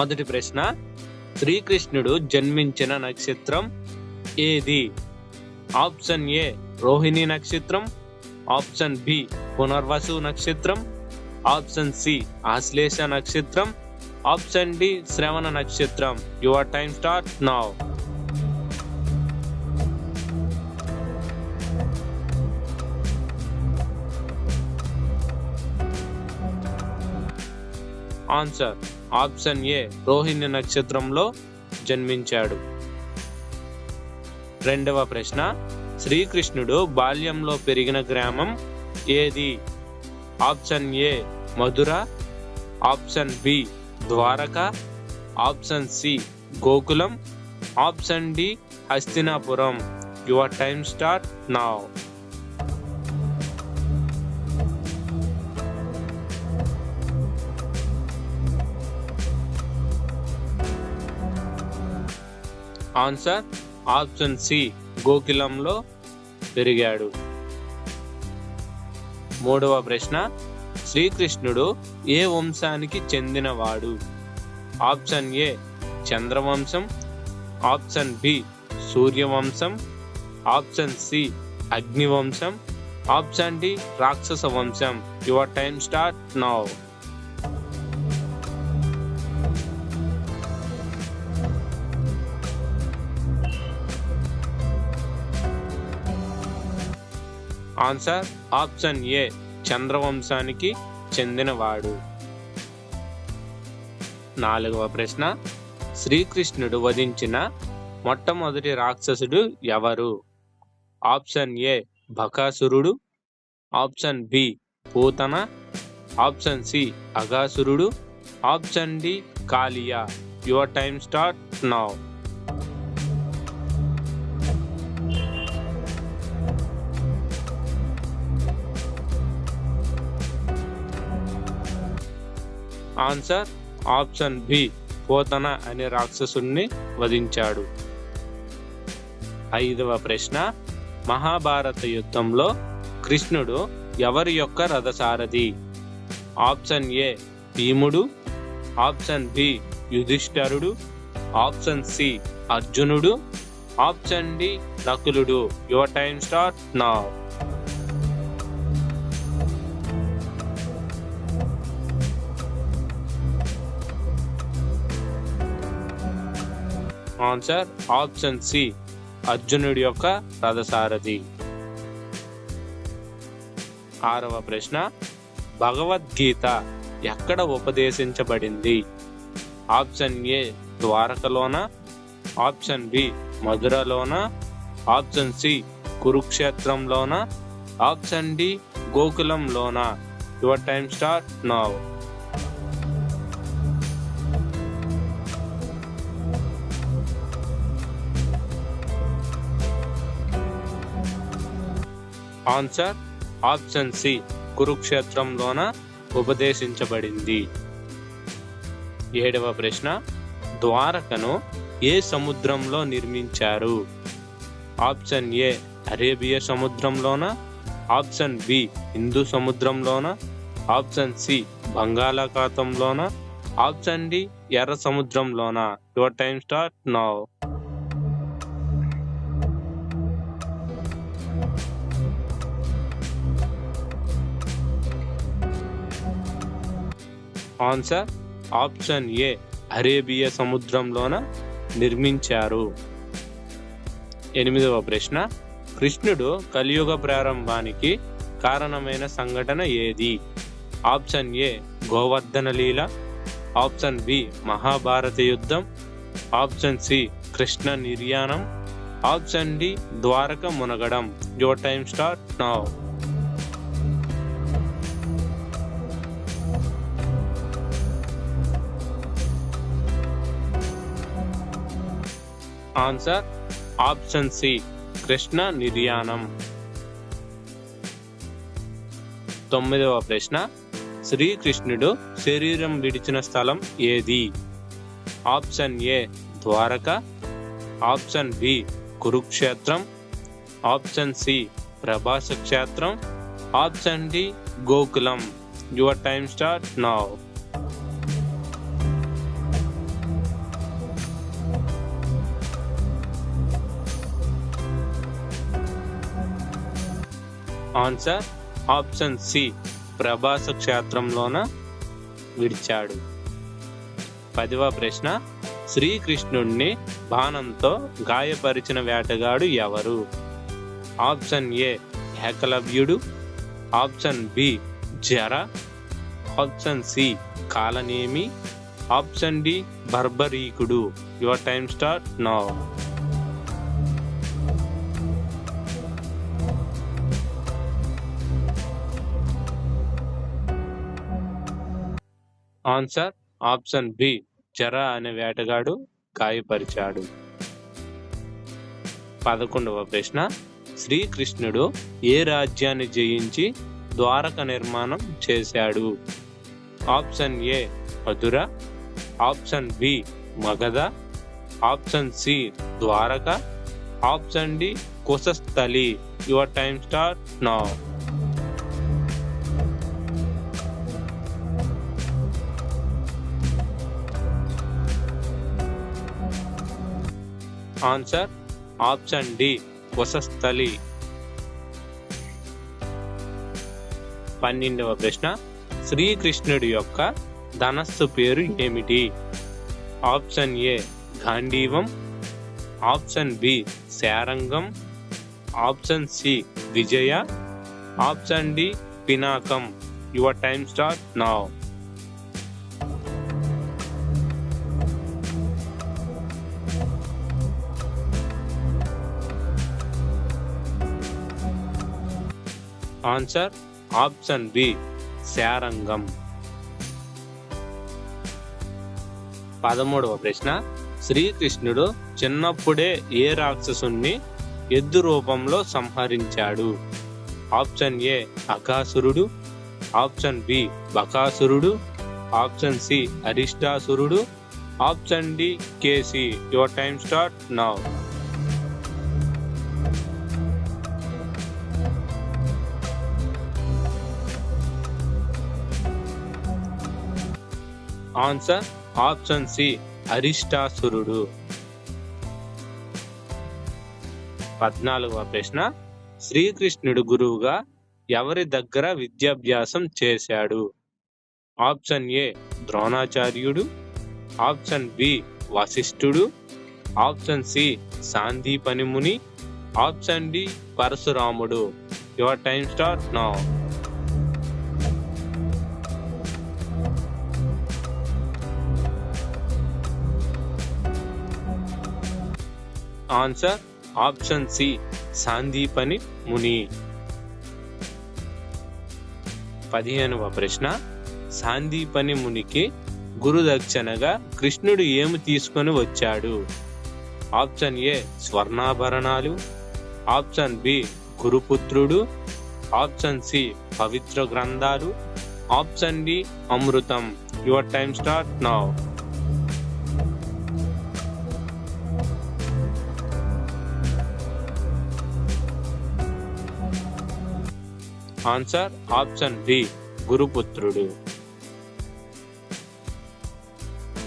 మొదటి ప్రశ్న శ్రీకృష్ణుడు జన్మించిన నక్షత్రం ఏది? ఆప్షన్ ఏ రోహిణి నక్షత్రం ఆప్షన్ బి పునర్వసు నక్షత్రం ఆప్షన్ సి ఆశ్లేష నక్షత్రం ఆప్షన్ డి శ్రవణ నక్షత్రం. Your time start now. Answer. Option A Rohini నక్షత్రంలో జన్మించాడు. రెండవ ప్రశ్న శ్రీకృష్ణుడు బాల్యంలో పెరిగిన గ్రామం ఏది? Option A Mathura option B Dwarka option C Gokulam option D Hastinapuram. Your time start now. Answer option C గోకులంలో పెరిగాడు. మూడవ ప్రశ్న శ్రీకృష్ణుడు ఏ వంశానికి చెందినవాడు? ఆప్షన్ ఏ చంద్రవంశం. ఆప్షన్ బి సూర్యవంశం. ఆప్షన్ సి అగ్నివంశం. ఆప్షన్ డి రాక్షస వంశం your time start now. Answer option A చంద్రవంశానికి చెందినవాడు. నాలుగవ ప్రశ్న శ్రీకృష్ణుడు వధించిన మొట్టమొదటి రాక్షసుడు ఎవరు? Option A బకాసురుడు option B Putana option C అగాసురుడు option D Kaliya your time start now answer option B Pothana అనే రాక్షసుణ్ణి వధించాడు. ఐదవ ప్రశ్న మహాభారత యుద్ధంలో కృష్ణుడు ఎవరి యొక్క రథసారథి? ఆప్షన్ ఏ భీముడు. ఆప్షన్ బి యుధిష్ఠరుడు. ఆప్షన్ సి అర్జునుడు. ఆప్షన్ డి నకులుడు. Your time start now. Answer option C అర్జునుడి యొక్క రథసారథి. ఆరవ ప్రశ్న భగవద్గీత ఎక్కడ ఉపదేశించబడింది? ఆప్షన్ ఏ ద్వారకలోన. ఆప్షన్ బి మధురలోన. ఆప్షన్ సి కురుక్షేత్రంలోన. Option D గోకులంలోన. Your time start now. Answer option C కురుక్షేత్రంలోన ఉపదేశించబడింది. ఏడవ ప్రశ్న ద్వారకను ఏ సముద్రంలో నిర్మించారు? ఆప్షన్ ఏ అరేబియా సముద్రంలోన. ఆప్షన్ బి హిందూ సముద్రంలోన. ఆప్షన్ సి బంగాళాఖాతంలోన. ఆప్షన్ డి ఎర్ర సముద్రంలోన. Your time start now. Answer option A Arabia సముద్రంలోన నిర్మించారు. ఎనిమిదవ ప్రశ్న కృష్ణుడు కలియుగ ప్రారంభానికి కారణమైన సంఘటన ఏది? ఆప్షన్ ఏ గోవర్ధన లీల. ఆప్షన్ బి మహాభారత యుద్ధం. ఆప్షన్ సి కృష్ణ నిర్యాణం. Option D Dwaraka మునగడం. Your time start now. Answer option C Krishna నిర్యాణం తొమ్మిదవ ప్రశ్న శ్రీకృష్ణుడు శరీరం విడిచిన స్థలం ఏది? Option A Dwarka. Option B Kurukshetra. Option C Prabhasa Kshetram option D Gokulam. Your time start now answer option C Prabhasa క్షేత్రంలోన విడిచాడు. పదివ ప్రశ్న శ్రీకృష్ణుణ్ణి బాణంతో గాయపరిచిన వేటగాడు ఎవరు? Option A ఏకలవ్యుడు. Option B Jara. Option C Kalanemi. Option D బర్బరీకుడు. Your time start now. Answer option B Jara అనే వేటగాడు గాయపరిచాడు. పదకొండవ ప్రశ్న శ్రీకృష్ణుడు ఏ రాజ్యాన్ని జయించి ద్వారక నిర్మాణం చేశాడు? Option A Mathura. Option B Magadha. Option C Dwaraka. Option D Kushasthali your time start now answer option D వసస్థలి పన్నెండవ ప్రశ్న శ్రీకృష్ణుడి యొక్క ధనస్సు పేరు ఏమిటి? ఆప్షన్ ఏ గాంధీవం. Option B శారంగం. Option C Vijaya. Option D పినాకం. Your time start now. Answer option B శారంగం. పదమూడవ ప్రశ్న. శ్రీకృష్ణుడు చిన్నప్పుడే ఏ రాక్షసుణ్ణి ఎద్దు రూపంలో సంహరించాడు? ఆప్షన్ ఏ అకాసురుడు. ఆప్షన్ బి బకాసురుడు. Option C అరిష్టాసురుడు. Option D Keshi your time start now answer option C అరిష్టాసురుడు. పద్నాలుగవ ప్రశ్న శ్రీకృష్ణుడు గురువుగా ఎవరి దగ్గర విద్యాభ్యాసం చేశాడు? ఆప్షన్ ఏ ద్రోణాచార్యుడు. ఆప్షన్ బి వశిష్ఠుడు. ఆప్షన్ సి సాందీపనిముని ఆప్షన్ డి పరశురాముడు. Your time start now answer option C Sandipani ముని పదిహేనవ ప్రశ్న. సాందీపని మునికి గురుదక్షిణగా కృష్ణుడు ఏమి తీసుకొని వచ్చాడు? ఆప్షన్ ఏ స్వర్ణాభరణాలు. ఆప్షన్ బి గురుపుత్రుడు. ఆప్షన్ సి పవిత్ర గ్రంథాలు. Option D Amrutham. Your time start now answer option B గురుపుత్రుడు